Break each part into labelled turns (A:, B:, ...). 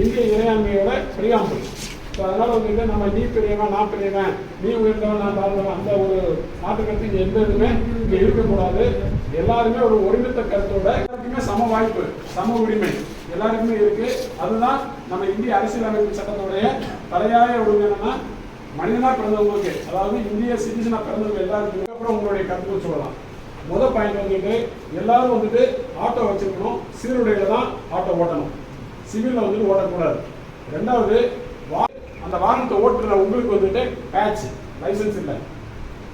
A: இந்திய இறையாண்மையோட பிரியாமல் ஸோ அதனால் வந்துட்டு நம்ம நீ பெரியவன் நான் பெரியவன் நீ உயர்ந்தவன் நான் தாழ்ந்தவன் அந்த ஒரு மாற்று கருத்து எந்த இதுவுமே இங்கே இருக்கக்கூடாது. எல்லாருமே ஒரு ஒருமித்த கருத்தோட எல்லாருக்குமே சம வாய்ப்பு சம உரிமை எல்லாருக்குமே இருக்கு. அதுதான் நம்ம இந்திய அரசியலமைப்பு சட்டத்துடைய தலையாய ஒரு என்னன்னா மனிதனா பிறந்தவங்களுக்கு அதாவது இந்திய சிட்டிசனா பிறந்தவங்க எல்லாருக்கும் அப்புறம் உங்களுடைய கருத்து சொல்லலாம். முதல் பாயிண்ட் வந்துட்டு எல்லாரும் வந்துட்டு ஆட்டோ வச்சிருக்கணும். சீருடையில தான் ஆட்டோ ஓட்டணும். சிவிலில் வந்துட்டு ஓட்டக்கூடாது ரெண்டாவது வா- அந்த வாகனத்தை ஓட்டுற உங்களுக்கு வந்துட்டு பேட்ச் லைசன்ஸ் இல்லை.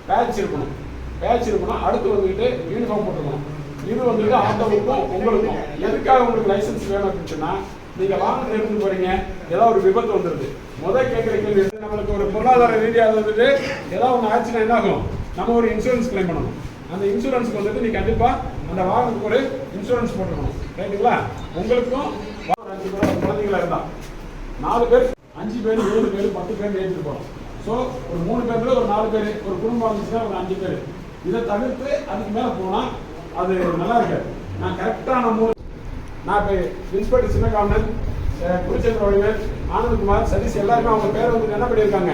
A: பேட்ச் இருக்கணும். பேட்ச் இருக்கணும். அடுத்து வந்துட்டு யூனிஃபார்ம் போட்டுக்கணும். இது வந்துட்டு ஆட்டோவுக்கும் உங்களுக்கும் எதுக்காக உங்களுக்கு லைசென்ஸ் வேணும் அப்படின்னு சொன்னால் நீங்கள் வாகனத்தை எடுத்துட்டு போறீங்க ஏதோ ஒரு விபத்து வந்துடுது முதல் கேட்குற கேள்வி நம்மளுக்கு ஒரு பொருளாதார ரீதியாக வந்துட்டு ஏதாவது ஒன்று ஆச்சுன்னா என்ன ஆகும்? நம்ம ஒரு இன்சூரன்ஸ் கிளைம் பண்ணணும். அந்த இன்சூரன்ஸ்க்கு வந்துட்டு நீ கண்டிப்பாக அந்த வாகனத்துக்கு ஒரு இன்சூரன்ஸ் போட்டுக்கணும். ரைட்டுங்களா உங்களுக்கும் ஒரு அஞ்சு பேர் குழந்தைங்களா இருந்தா நாலு பேர் அஞ்சு பேர் ஏழு பேர் பத்து பேர் ஏற்றிட்டு ஸோ ஒரு மூணு பேர்ல ஒரு நாலு பேர் ஒரு குடும்பம் இருந்துச்சுன்னா ஒரு அஞ்சு பேர். இதை தவிர்த்து அதுக்கு மேலே போனால் அது நல்லா இருக்காது. நான் கரெக்டான மூணு நான் இப்போ இன்ஸ்பெக்டர் சின்னகாமன் குருச்சந்திர வடிவேல் ஆனந்த்குமார் சதீஷ் எல்லாருமே அவங்க பேர் வந்து என்ன பண்ணியிருக்காங்க?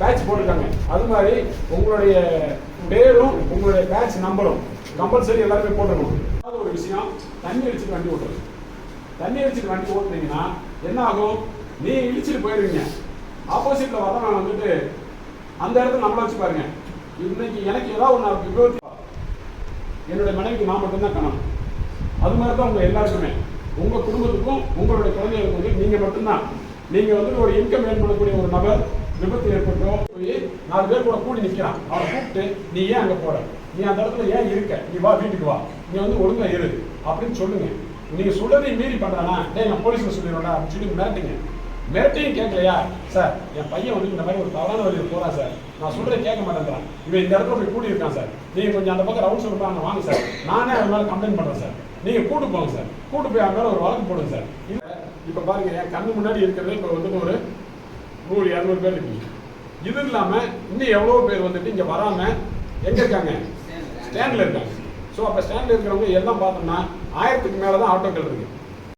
A: பேட்ச் போட்டிருக்காங்க. அது மாதிரி உங்களுடைய பேரும் உங்களுடைய பேட்ச் நம்பரும் கம்பல்சரி எல்லாருமே போட்டுருக்கணும் அது ஒரு விஷயம். தண்ணி அடிச்சுட்டு வண்டி ஓட்டுறது. தண்ணி அடிச்சுட்டு வண்டி ஓட்டுனீங்கன்னா என்ன ஆகும்? நீ இழிச்சிட்டு போயிடுவீங்க ஆப்போசிட்ல வரவன் வந்துட்டு அந்த இடத்துல நம்மள வச்சு பாருங்க. இன்னைக்கு எனக்கு ஏதாவது ஒன்று விபத்து என்னுடைய மனைவிக்கு நான் மட்டும்தான் கணவன். அது மாதிரி தான் உங்கள் எல்லாருக்குமே. உங்கள் குடும்பத்துக்கும் உங்களுடைய குழந்தைகளுக்கும் வந்து நீங்கள் மட்டும்தான். நீங்கள் வந்து ஒரு இன்கம் ஏர்ன் பண்ணக்கூடிய ஒரு நபர் விபத்து ஏற்பட்டோ போய் நாலு பேர் கூட கூடி நிற்கிறான் அவனை கூப்பிட்டு நீ ஏன் அங்கே போகிற நீ அந்த இடத்துல ஏன் இருக்க? நீ வா வீட்டுக்கு வா. நீ வந்து ஒழுங்காக இரு. அப்படின்னு சொல்லுங்க. நீங்க சொல்றதை மீறி பண்றானா? டேய் நான் போலீஸ்ல சொல்லிடுவேன்டா அப்படின்னு சொல்லி மிரட்டுங்க. மிரட்டையும் கேட்கலையா? சார் என் பையன் வந்து இந்த மாதிரி ஒரு தவறான வழியில் போறான் சார். நான் சொல்றதை கேட்க மாட்டேங்கிறான் இவன் இந்த இடத்துல போய் கூடி இருக்கான் சார். நீங்க கொஞ்சம் அந்த பக்கம் ரவுண்ட் சொல்லுறாங்க வாங்க சார். நானே அவன் மேலே கம்ப்ளைண்ட் பண்றேன் சார். நீங்க கூட்டு போங்க சார். கூட்டு போய் அவன் மேலே ஒரு வழக்கு போடுங்க சார். இல்லை இப்ப பாருங்க என் கண்ணு முன்னாடி இருக்கிறது இப்ப வந்துட்டு ஒரு நூறு இரநூறு பேர் இருக்கீங்க. இது இல்லாம இன்னும் எவ்வளவு பேர் வந்துட்டு இங்க வராம எங்க இருக்காங்க? ஸ்டாண்ட்ல இருக்காங்க. ஸோ அப்போ ஸ்டாண்ட்ல இருக்கிறவங்க எல்லாம் பார்த்தோம்னா ஆயிரத்துக்கு மேல தான் ஆட்டோக்கள் இருக்குது